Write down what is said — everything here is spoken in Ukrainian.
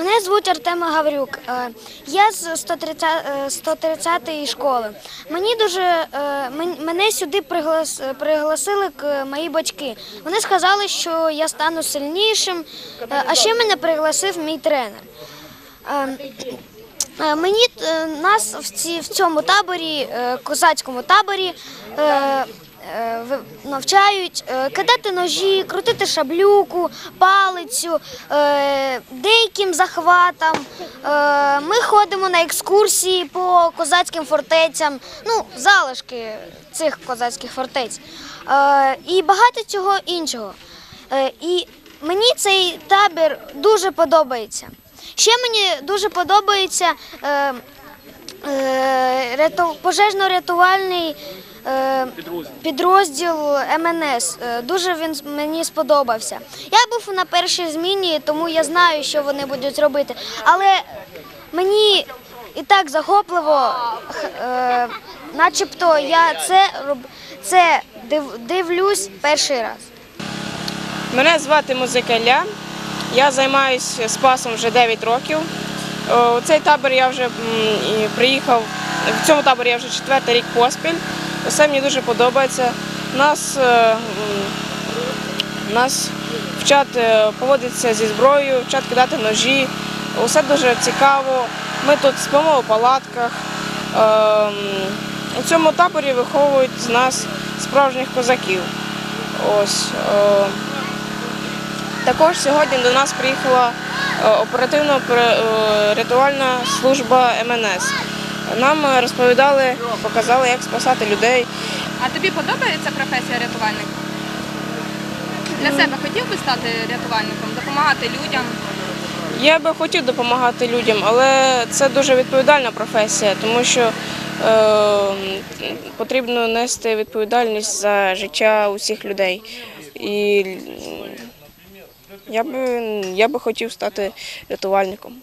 Мене звуть Артема Гаврюк. Е, Я з 130, е, 130-ї школи. Мені дуже е, мене сюди приглас, пригласили мої батьки. Вони сказали, що я стану сильнішим, а ще мене пригласив мій тренер. Е, Е, Мені нас в, цьому таборі, козацькому таборі, навчають е, кидати ножі, крутити шаблюку, палицю, е, деяким захватам. Е, Ми ходимо на екскурсії по козацьким фортецям, ну, залишки цих козацьких фортець. Е, І багато цього іншого. Е, І мені цей табір дуже подобається. Ще мені дуже подобається е, е, пожежно-рятувальний е, підрозділ МНС. Е, дуже він мені сподобався. Я був на першій зміні, тому я знаю, що вони будуть робити. Але мені і так захопливо, е, начебто я це, роб, це дивлюсь перший раз. Мене звати Музика Ілля. Я займаюся спасом вже 9 років. У цей табір я вже приїхав. В цьому таборі я вже четвертий рік поспіль. Усе мені дуже подобається. Нас, е, нас вчать е, поводитися зі зброєю, вчать кидати ножі. Усе дуже цікаво. Ми тут спимо у палатках. У цьому таборі виховують з нас справжніх козаків. Ось. е, також сьогодні до нас приїхала е, оперативно-рятувальна служба МНС. Нам е, розповідали, показали, як спасати людей. А тобі подобається професія рятувальника? Для себе хотів би стати рятувальником, допомагати людям? Я би хотів допомагати людям, але це дуже відповідальна професія, тому що е, потрібно нести відповідальність за життя усіх людей. І я би, я би хотів стати рятувальником.